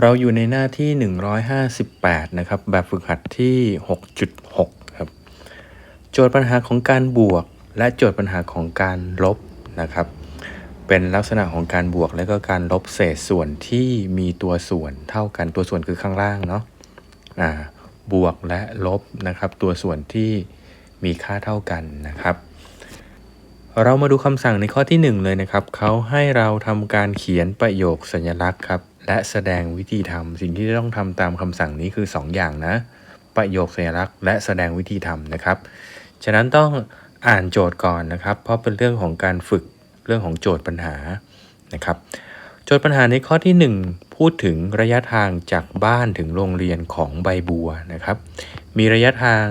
เราอยู่ในหน้าที่ 158 นะครับ แบบฝึกหัดที่ 6.6 ครับ โจทย์ปัญหาของการบวก และโจทย์ปัญหาของการลบนะครับ เป็นลักษณะของการบวกและก็การลบเศษส่วนที่มีตัวส่วนเท่ากันตัวส่วนคือข้างล่างเนาะอ่าบวกและลบนะครับ ตัวส่วนที่มีค่าเท่ากันนะครับ เรามาดูคำสั่งในข้อที่ 1 เลยนะครับเขาให้เราทำการเขียนประโยคสัญลักษณ์ครับ และแสดงวิธีทำสิ่งที่ต้องทำตามคำสั่งนี้คือ 2 อย่างนะ ประโยคสัญลักษณ์ และแสดงวิธีทำนะครับ ฉะนั้นต้องอ่านโจทย์ก่อนนะครับ เพราะเป็นเรื่องของการฝึกเรื่องของโจทย์ปัญหานะครับ โจทย์ปัญหาในข้อที่ 1 พูดถึงระยะทางจากบ้านถึงโรงเรียนของใบบัวนะครับ มีระยะทาง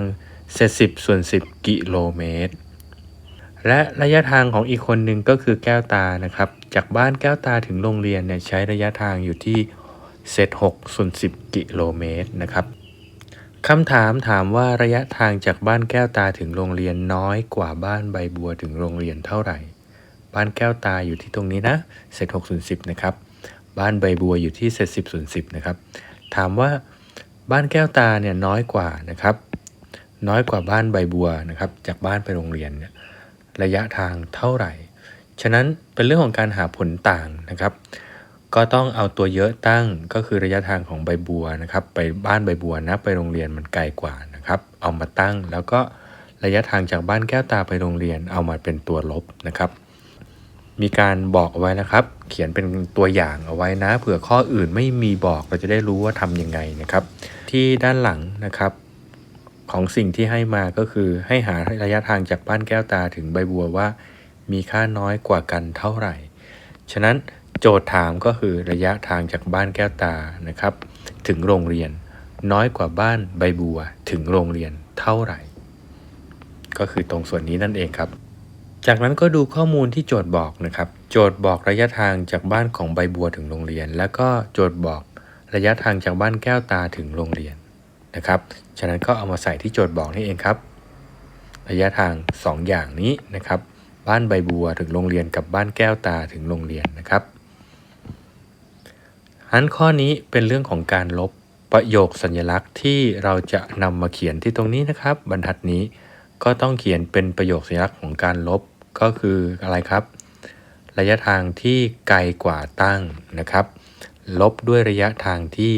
เศษสิบส่วน 10 กิโลเมตร และระยะทางของอีกคนหนึ่งก็คือแก้วตานะครับ จากบ้านแก้วตาถึงโรงเรียนเนี่ยใช้ระยะทางอยู่ที่เศษ6ส่วน10 กิโลเมตรนะครับคำถามถามว่าระยะทางจากบ้านแก้วตาถึงโรงเรียนน้อยกว่าบ้านใบบัวถึงโรงเรียนเท่าไหร่ บ้านแก้วตาอยู่ที่ตรงนี้นะเศษ6ส่วน10นะครับบ้านใบบัวอยู่ที่เศษ10ส่วน10นะครับถามว่าบ้านแก้วตาเนี่ยน้อยกว่านะครับ น้อยกว่าบ้านใบบัวนะครับ จากบ้านไปโรงเรียนเนี่ย ระยะทางเท่าไหร่ ฉะนั้นเป็นเรื่องของการหาผลต่างนะครับ ก็ต้องเอาตัวเยอะตั้งก็คือระยะทางของใบบัวนะครับ ไปบ้านใบบัวนะไปโรงเรียนมันไกลกว่านะครับ เอามาตั้งแล้วก็ระยะทางจากบ้านแก้วตาไปโรงเรียนเอามาเป็นตัวลบนะครับ มีการบอกเอาไว้นะครับ เขียนเป็นตัวอย่างเอาไว้นะ เผื่อข้ออื่นไม่มีบอกเราจะได้รู้ว่าทำยังไงนะครับ ที่ด้านหลังนะครับ ของสิ่งที่ให้มาก็คือให้หาระยะทางจากบ้านแก้วตาถึงใบบัวว่า มีค่าน้อยกว่ากันเท่าไหร่ ฉะนั้นโจทย์ถามก็คือระยะทางจากบ้านแก้วตานะครับ ถึงโรงเรียน น้อยกว่าบ้านใบบัว ถึงโรงเรียนเท่าไหร่ ก็คือตรงส่วนนี้นั่นเองครับ จากนั้นก็ดูข้อมูลที่โจทย์บอกนะครับ โจทย์บอกระยะทางจากบ้านของใบบัวถึงโรงเรียน แล้วก็โจทย์บอกระยะทางจากบ้านแก้วตาถึงโรงเรียน นะครับ ฉะนั้นก็เอามาใส่ที่โจทย์บอกนี่เองครับ ระยะทาง 2 อย่างนี้นะครับ บ้านใบบัวถึงโรงเรียนกับบ้านแก้วตาถึงโรงเรียนนะครับอันข้อนี้เป็นเรื่องของการลบประโยคสัญลักษณ์ที่เราจะนำมาเขียนที่ตรงนี้นะครับ บรรทัดนี้ก็ต้องเขียนเป็นประโยคสัญลักษณ์ของการลบก็คืออะไรครับ ระยะทางที่ไกลกว่าตั้งนะครับ ลบด้วยระยะทางที่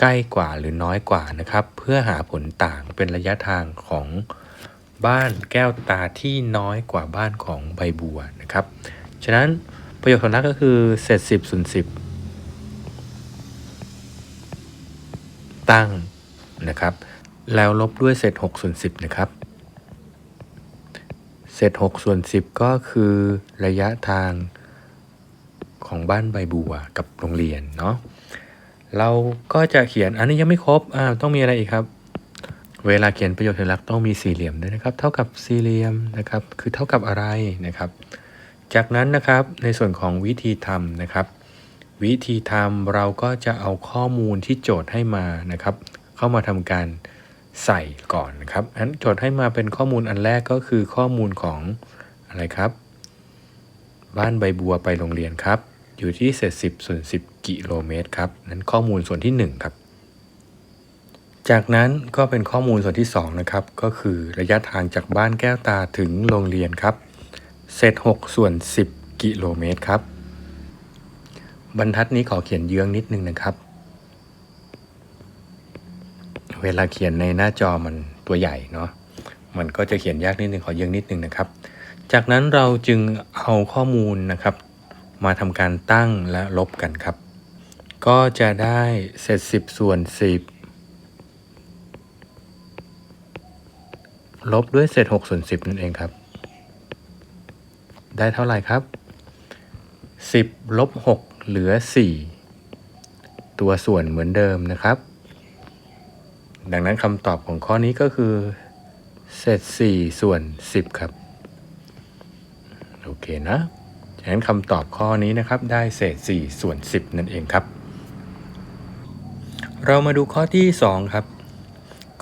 ใกล้กว่าหรือน้อยกว่านะครับ เพื่อหาผลต่างเป็นระยะทางของบ้านแก้วตาที่น้อยกว่าบ้านของใบบัวนะครับ ฉะนั้นประโยคสัญลักก็คือเศษสิบส่วนสิบตั้งนะครับ แล้วลบด้วยเศษ6ส่วน10นะครับ เศษ6ส่วน10ก็คือระยะทางของบ้านใบบัวกับโรงเรียนเนาะ เราก็จะเขียนอันนี้ยังไม่ครบอ่าต้องมีอะไรอีกครับ เวลาเขียนประโยคสัญลักษณ์ต้องมีสี่เหลี่ยมด้วยนะครับ เท่ากับสี่เหลี่ยมนะครับ คือเท่ากับอะไรนะครับ จากนั้นนะครับในส่วนของวิธีทำนะครับ วิธีทำเราก็จะเอาข้อมูลที่โจทย์ให้มานะครับ เข้ามาทำการใส่ก่อนนะครับอันโจทย์ให้มาเป็นข้อมูลอันแรกก็คือข้อมูลของอะไรครับ บ้านใบบัวไปโรงเรียนครับ อยู่ที่เศษสิบส่วนสิบกิโลเมตรครับนั้นข้อมูลส่วนที่ 1 ครับ จากนั้นก็เป็นข้อมูลส่วนที่ 2 นะครับ ก็คือระยะทางจากบ้านแก้วตาถึงโรงเรียนครับ เศษ6ส่วน 10 กิโลเมตรครับ บรรทัดนี้ขอเขียนเยื้องนิดนึงนะครับ เวลาเขียนในหน้าจอมันตัวใหญ่เนาะมันก็จะเขียนยากนิดนึงขอเยื้องนิดนึงนะครับ จากนั้นเราจึงเอาข้อมูลนะครับ มาทำการตั้งและลบกันครับ ก็จะได้เศษ10 ส่วน 10 ลบด้วยเศษ6ส่วน10 นั่นเองครับ ได้เท่าไหร่ครับ 10ลบ6เหลือ 4 ตัวส่วนเหมือนเดิมนะครับ ดังนั้นคำตอบของข้อนี้ก็คือเศษ4ส่วน 10 ครับ โอเคนะ ฉะนั้นคำตอบข้อนี้นะครับได้เศษ 4 ส่วน 10 นั่นเองครับ เรามาดูข้อที่ 2 ครับ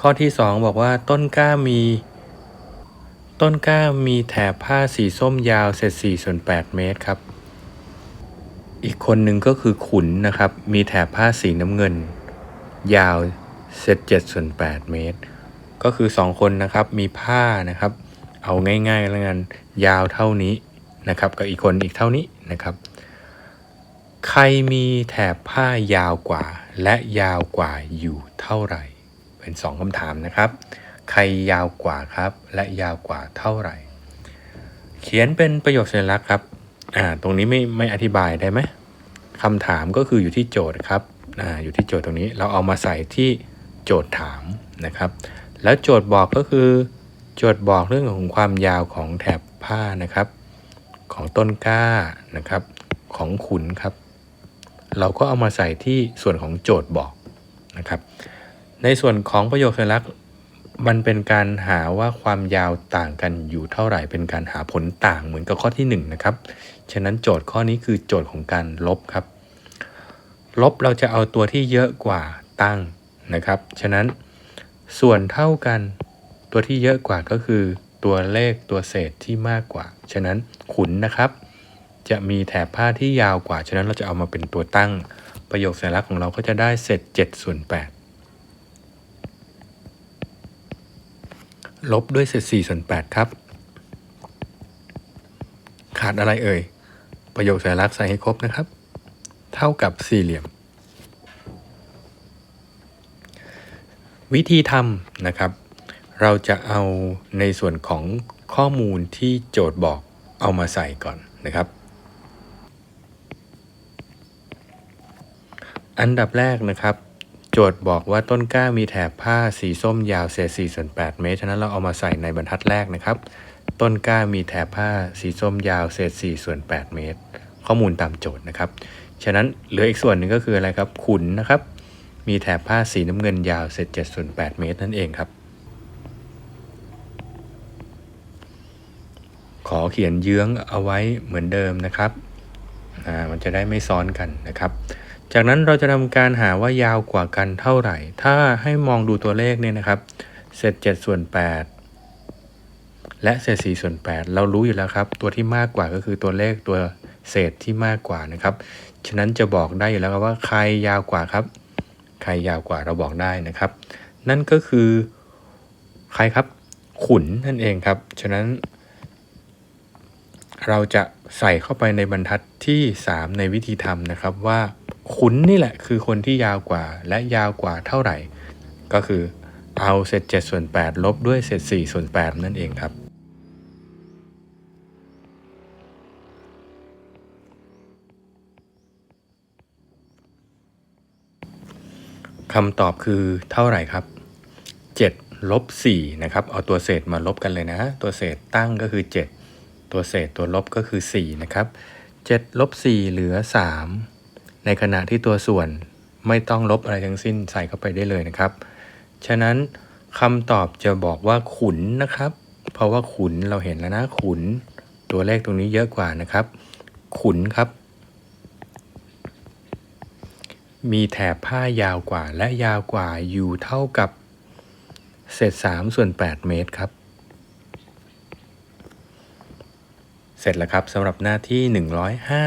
ข้อที่ 2 บอกว่าต้นกล้ามี ต้นกล้ามีแถบผ้าสีส้มยาวเศษ4ส่วน 8 เมตรครับ อีกคนหนึ่งก็คือขุนนะครับ มีแถบผ้าสีน้ำเงิน ยาวเซตเจ็ดส่วนแปดเมตร ก็คือสองคนนะครับมีผ้านะครับ เอาง่ายๆแล้วกันยาวเท่านี้ นะครับกับอีกคนอีกเท่านี้นะครับ ใครมีแถบผ้ายาวกว่า และยาวกว่าอยู่เท่าไหร่ เป็นสองคำถามนะครับ ใครยาวกว่าครับ และยาวกว่าเท่าไหร่ เขียนเป็นประโยคสัญลักษณ์ครับอ่าตรงนี้ไม่ไม่อธิบายได้ไหมคำถามก็คืออยู่ที่โจทย์ครับอ่าอยู่ที่โจทย์ตรงนี้เราเอามาใส่ที่โจทย์ถามนะครับ แล้วโจทย์บอกก็คือ โจทย์บอกเรื่องของความยาวของแถบผ้านะครับ ของต้นกล้านะครับ ของขุนครับ เราก็เอามาใส่ที่ส่วนของโจทย์บอกนะครับ ในส่วนของประโยคสัญลักษณ์มันเป็นการหาว่าความยาวต่างกันอยู่เท่าไหร่ เป็นการหาผลต่างเหมือนกับข้อที่1นงนะครับ ฉะนั้นโจทย์ข้อนี้คือโจทย์ของการลบครับ ลบเราจะเอาตัวที่เยอะกว่าตั้งนะครับ ฉะนั้นส่วนเท่ากันตัวที่เยอะกว่าก็คือตัวเลขตัวเศษที่มากกว่า ฉะนั้น ขุนนะครับ จะมีแถบผ้าที่ยาวกว่า ฉะนั้นเราจะเอามาเป็นตัวตั้ง ประโยคสัญลักษณ์ของเราก็จะได้เศษ7ส่วน8ลบด้วยเศษ4ส่วน8ครับ ขาดอะไรเอ่ย ประโยคสัญลักษณ์ใส่ให้ครบนะครับ เท่ากับสี่เหลี่ยมวิธีทำนะครับ เราจะเอาในส่วนของข้อมูลที่โจทย์บอก เอามาใส่ก่อนนะครับ อันดับแรกนะครับ โจทย์บอกว่าต้นกล้ามีแถบผ้าสีส้มยาวเศษ4ส่วน8เมตร ฉะนั้นเราเอามาใส่ในบรรทัดแรกนะครับ ต้นกล้ามีแถบผ้าสีส้มยาวเศษ4ส่วน8เมตร ข้อมูลตามโจทย์นะครับ ฉะนั้นเหลืออีกส่วนหนึ่งก็คืออะไรครับ ขุนนะครับ มีแถบผ้าสีน้ำเงินยาวเศษ7ส่วน8เมตรนั่นเองครับ ขอเขียนเยื้องเอาไว้เหมือนเดิมนะครับอ่ามันจะได้ไม่ซ้อนกันนะครับ จากนั้นเราจะทำการหาว่ายาวกว่ากันเท่าไหร่ ถ้าให้มองดูตัวเลขเนี่ยนะครับเศษ7ส่วน 8 และเศษ4ส่วน 8 เรารู้อยู่แล้วครับ ตัวที่มากกว่าก็คือตัวเลขตัวเศษที่มากกว่านะครับ ฉะนั้นจะบอกได้อยู่แล้วครับว่าใครยาวกว่าครับ ใครยาวกว่าเราบอกได้นะครับ นั่นก็คือใครครับขุนนั่นเองครับ ฉะนั้น เราจะใส่เข้าไปในบรรทัดที่ 3 ในวิธีทำนะครับว่าขุนนี่แหละคือคนที่ยาวกว่าและยาวกว่าเท่าไหร่ ก็คือเอาเศษ7ส่วน8ลบด้วยเศษ4ส่วน8นั่นเองครับ คำตอบคือเท่าไหร่ครับ 7 ลบ4นะครับ เอาตัวเศษมาลบกันเลยนะ ตัวเศษตั้งก็คือ 7 ตัวเศษตัวลบก็คือ 4 นะครับ7ลบ4เหลือ 3 ในขณะที่ตัวส่วนไม่ต้องลบอะไรทั้งสิ้นใส่เข้าไปได้เลยนะครับ ฉะนั้นคำตอบจะบอกว่าขุนนะครับ เพราะว่าขุนเราเห็นแล้วนะขุน ตัวเลขตรงนี้เยอะกว่านะครับ ขุนครับ มีแถบผ้ายาวกว่าและยาวกว่าอยู่เท่ากับเศษ3ส่วน 8 เมตรครับ เสร็จแล้วครับสำหรับหน้าที่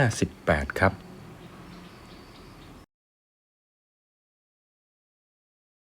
158 ครับ